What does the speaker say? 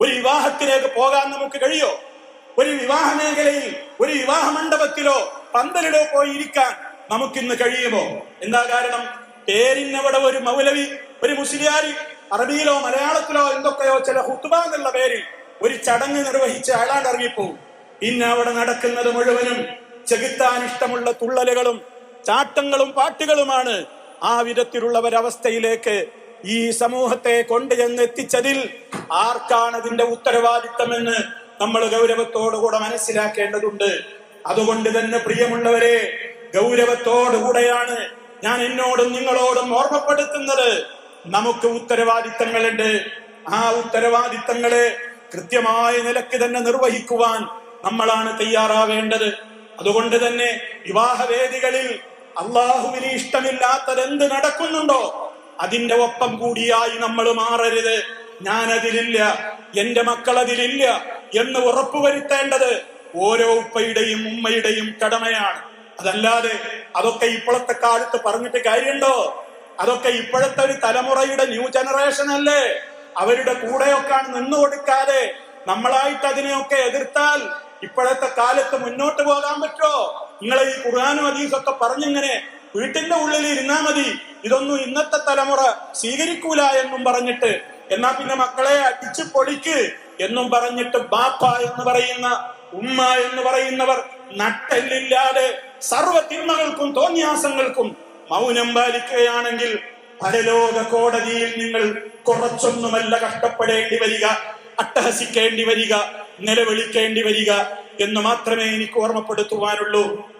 ഒരു വിവാഹത്തിലേക്ക് പോകാൻ നമുക്ക് കഴിയോ? ഒരു വിവാഹ മേഖലയിൽ ഒരു വിവാഹ മണ്ഡപത്തിലോ പന്തലിലോ പോയി ഇരിക്കാൻ നമുക്കിന്ന് കഴിയുമോ? എന്താ കാരണം? പേരിന്നവിടെ ഒരു മൗലവി ഒരു മുസ്ലിയാരി അറബിയിലോ മലയാളത്തിലോ എന്തൊക്കെയോ ചില ഹുത്തുബ പേരിൽ ഒരു ചടങ്ങ് നിർവഹിച്ച് അയാളാണ്ട് ഇറങ്ങിപ്പോവും. പിന്നെ അവിടെ നടക്കുന്നത് മുഴുവനും ചെകുത്താൻ ഇഷ്ടമുള്ള തുള്ളലുകളും ചാട്ടങ്ങളും പാട്ടുകളുമാണ്. ആ വിധത്തിലുള്ള ഒരവസ്ഥയിലേക്ക് ഈ സമൂഹത്തെ കൊണ്ടുചെന്ന് എത്തിച്ചതിൽ ആർക്കാണ് ഇതിന്റെ ഉത്തരവാദിത്തമെന്ന് നമ്മൾ ഗൗരവത്തോടുകൂടെ മനസ്സിലാക്കേണ്ടതുണ്ട്. അതുകൊണ്ട് തന്നെ പ്രിയമുള്ളവരെ ഗൗരവത്തോടുകൂടെയാണ് ഞാൻ എന്നോടും നിങ്ങളോടും ഓർമ്മപ്പെടുത്തുന്നത്. നമുക്ക് ഉത്തരവാദിത്തങ്ങളുണ്ട്. ആ ഉത്തരവാദിത്തങ്ങളെ കൃത്യമായ നിലയ്ക്ക് തന്നെ നിർവഹിക്കുവാൻ നമ്മളാണ് തയ്യാറാവേണ്ടത്. അതുകൊണ്ട് തന്നെ വിവാഹവേദികളിൽ അള്ളാഹുവിന് ഇഷ്ടമില്ലാത്തത് എന്ത് നടക്കുന്നുണ്ടോ അതിന്റെ ഒപ്പം കൂടിയായി നമ്മൾ മാറരുത്. ഞാൻ അതിലില്ല എന്റെ മക്കൾ അതിലില്ല എന്ന് ഉറപ്പുവരുത്തേണ്ടത് ഓരോ ഉപ്പയുടെയും ഉമ്മയുടെയും കടമയാണ്. അതല്ലാതെ അതൊക്കെ ഇപ്പോഴത്തെ കാലത്ത് പറഞ്ഞിട്ട് കാര്യമുണ്ടോ? അതൊക്കെ ഇപ്പോഴത്തെ ഒരു തലമുറയുടെ ന്യൂ ജനറേഷൻ അല്ലേ? അവരുടെ കൂടെയൊക്കെ നിന്നു കൊടുക്കാതെ നമ്മളായിട്ട് അതിനെയൊക്കെ എതിർത്താൽ ഇപ്പോഴത്തെ കാലത്ത് മുന്നോട്ട് പോകാൻ പറ്റുമോ? നിങ്ങൾ ഈ ഖുർആാനും ഹദീസൊക്കെ പറഞ്ഞിങ്ങനെ വീട്ടിന്റെ ഉള്ളിൽ ഇരുന്നാ മതി. ഇതൊന്നും ഇന്നത്തെ തലമുറ സ്വീകരിക്കൂല എന്നും പറഞ്ഞിട്ട് എന്നാ പിന്നെ മക്കളെ അടിച്ചു പൊളിക്ക് എന്നും പറഞ്ഞിട്ട് ബാപ്പ എന്ന് പറയുന്ന ഉമ്മ എന്ന് പറയുന്നവർ നട്ടെല്ലില്ലാതെ സർവ തിന്മകൾക്കും തോന്നിയാസങ്ങൾക്കും മൗനം പാലിക്കുകയാണെങ്കിൽ പരലോക കോടതിയിൽ നിങ്ങൾ കുറച്ചൊന്നുമല്ല കഷ്ടപ്പെടേണ്ടി വരിക അട്ടഹസിക്കേണ്ടി വരിക നിലവിളിക്കേണ്ടി വരിക എന്ന് മാത്രമേ എനിക്ക് ഓർമ്മപ്പെടുത്തുവാനുള്ളൂ.